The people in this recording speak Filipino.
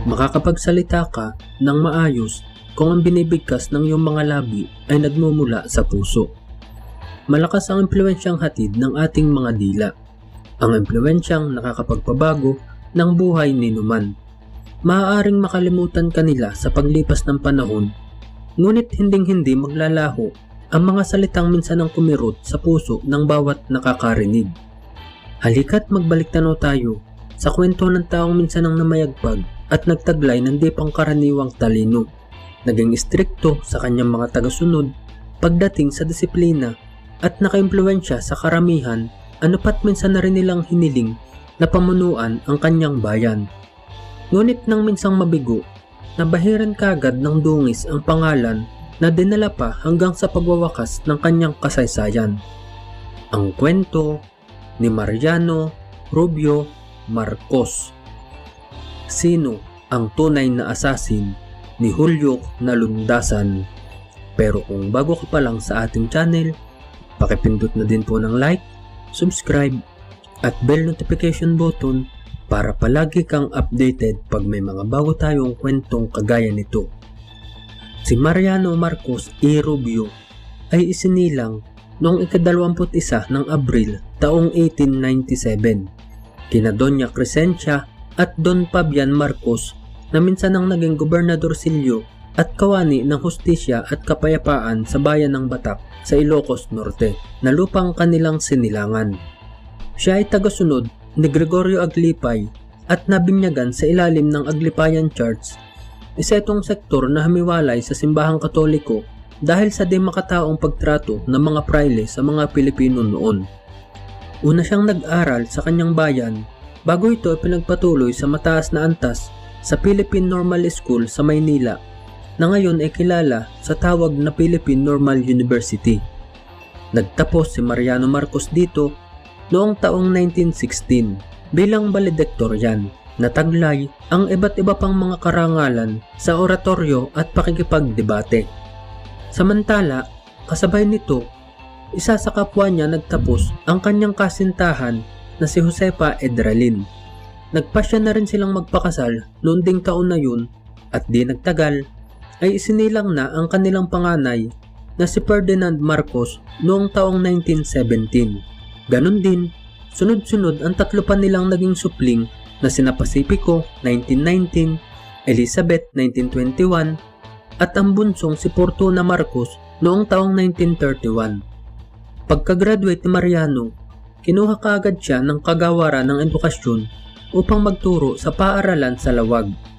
Makakapagsalita ka ng maayos kung ang binibigkas ng iyong mga labi ay nagmumula sa puso. Malakas ang impluensyang hatid ng ating mga dila. Ang impluensyang nakakapagpabago ng buhay ni Numan. Maaaring makalimutan kanila sa paglipas ng panahon, ngunit hinding-hindi maglalaho ang mga salitang minsan ang kumirot sa puso ng bawat nakakarinig. Halika't magbalik tanaw tayo sa kwento ng taong minsan ang namayagpag at nagtaglay ng di pangkaraniwang talino. Naging istrikto sa kanyang mga tagasunod pagdating sa disiplina at nakaimpluensya sa karamihan anupat minsan na rin nilang hiniling na pamunuan ang kanyang bayan. Ngunit nang minsang mabigo, nabahiran kagad ng dungis ang pangalan na dinala pa hanggang sa pagwawakas ng kanyang kasaysayan. Ang kwento ni Mariano Rubio Marcos. Sino ang tunay na asasin ni Julio Nalundasan? Pero kung bago ka pa lang sa ating channel, pakipindot na din po ng like, subscribe, at bell notification button para palagi kang updated pag may mga bago tayong kwentong kagaya nito. Si Mariano Marcos E. Rubio ay isinilang noong ikadalawamput isa ng Abril taong 1897 kina Doña Crescencia at Don Fabian Marcos na minsan ang naging gobernador Silio at kawani ng hustisya at kapayapaan sa bayan ng Batak sa Ilocos Norte na lupang kanilang sinilangan. Siya ay tagasunod ni Gregorio Aglipay at nabinyagan sa ilalim ng Aglipayan Church. Isa itong sektor na hamiwalay sa simbahang katoliko dahil sa di makataong pagtrato ng mga praile sa mga Pilipino noon. Una siyang nag-aral sa kanyang bayan bago ito ay pinagpatuloy sa mataas na antas sa Philippine Normal School sa Maynila na ngayon ay kilala sa tawag na Philippine Normal University. Nagtapos si Mariano Marcos dito noong taong 1916 bilang valedictorian na taglay ang iba't iba pang mga karangalan sa oratoryo at pakikipagdebate. Samantala, kasabay nito, isa sa kapwa niya nagtapos ang kanyang kasintahan na si Josepa Edralin. Nagpasya na rin silang magpakasal noon ding taon na yun at di nagtagal ay isinilang na ang kanilang panganay na si Ferdinand Marcos noong taong 1917. Ganon din, sunod-sunod ang tatlo pa nilang naging supling na sina Pacifico 1919, Elizabeth 1921, at ang bunsong si Fortuna Marcos noong taong 1931. Pagka-graduate ni Mariano, kinuha kaagad siya ng kagawaran ng edukasyon upang magturo sa paaralan sa Lawag